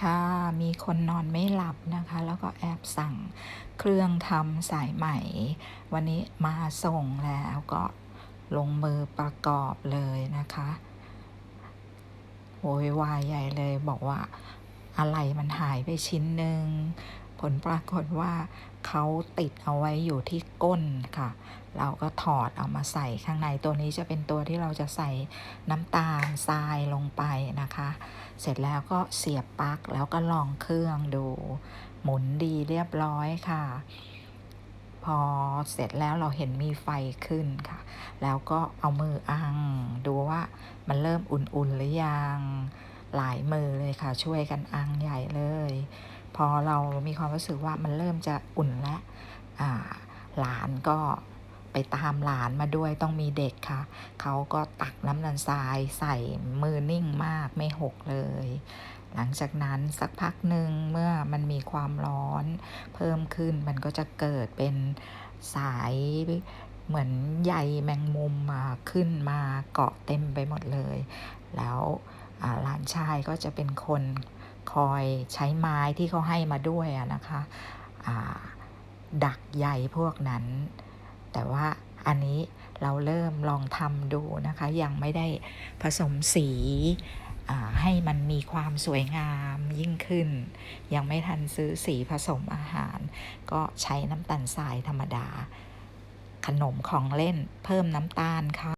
ค่ะ มีคนนอนไม่หลับนะคะ แล้วก็แอบสั่งเครื่องทำสายไหม วันนี้มาส่งแล้วก็ลงมือประกอบเลยนะคะโวยวายใหญ่เลยบอกว่าอะไรมันหายไปชิ้นหนึ่ง ผลปรากฏว่าเขาติดเอาไว้อยู่ที่ก้นค่ะ เราก็ถอดเอามาใส่ข้างในตัวนี้จะเป็นตัวที่เราจะใส่น้ำตาลทรายลงไปน เสร็จแล้วก็เสียบปลั๊กแล้วก็ลองเครื่องดู หมุนดีเรียบร้อยค่ะ พอเสร็จแล้วเราเห็นมีไฟขึ้นค่ะ แล้วก็เอามืออัง ดูว่ามันเริ่มอุ่นๆหรือยังหลายมือเลยค่ะ ช่วยกันอังใหญ่เลย พอเรามีความรู้สึกว่ามันเริ่มจะอุ่นแล้วหลานก็ ไปตามหลานมาด้วยต้องมีเด็กค่ะ เขาก็ตักน้ำนันทรายใส่มือนิ่งมากไม่หกเลย หลังจากนั้นสักพักหนึ่งเมื่อมันมีความร้อน เพิ่มขึ้นมันก็จะเกิดเป็นสายเหมือนใยแมงมุมมาขึ้นมาเกาะเต็มไปหมดเลย แล้วหลานชายก็จะเป็นคนคอยใช้ไม้ที่เขาให้มาด้วยนะคะดักใยพวกนั้น แต่ว่าอันนี้เราเริ่มลองทำดูนะคะ ยังไม่ได้ผสมสีให้มันมีความสวยงามยิ่งขึ้น ยังไม่ทันซื้อสีผสมอาหาร ก็ใช้น้ำตาลทรายธรรมดา ขนมของเล่นเพิ่มน้ำตาลค่ะ